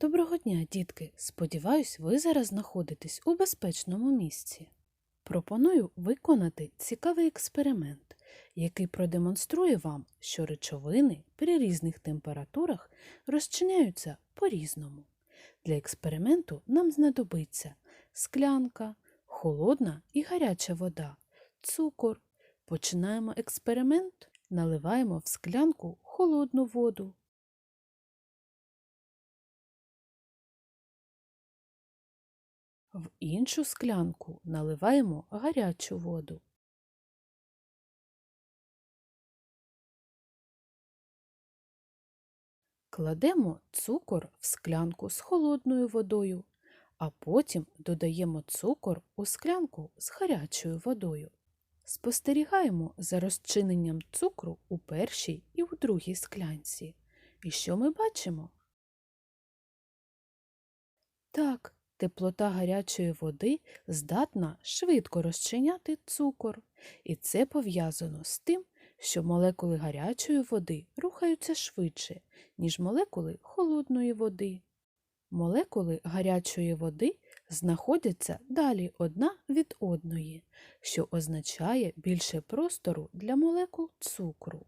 Доброго дня, дітки! Сподіваюсь, ви зараз знаходитесь у безпечному місці. Пропоную виконати цікавий експеримент, який продемонструє вам, що речовини при різних температурах розчиняються по-різному. Для експерименту нам знадобиться склянка, холодна і гаряча вода, цукор. Починаємо експеримент, наливаємо в склянку холодну воду. В іншу склянку наливаємо гарячу воду. Кладемо цукор в склянку з холодною водою, а потім додаємо цукор у склянку з гарячою водою. Спостерігаємо за розчиненням цукру у першій і у другій склянці. І що ми бачимо? Теплота гарячої води здатна швидко розчиняти цукор, і це пов'язано з тим, що молекули гарячої води рухаються швидше, ніж молекули холодної води. Молекули гарячої води знаходяться далі одна від одної, що означає більше простору для молекул цукру.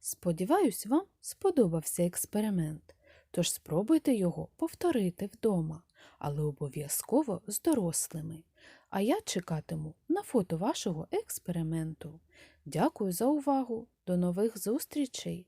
Сподіваюсь, вам сподобався експеримент, тож спробуйте його повторити вдома, але обов'язково з дорослими. А я чекатиму на фото вашого експерименту. Дякую за увагу. До нових зустрічей!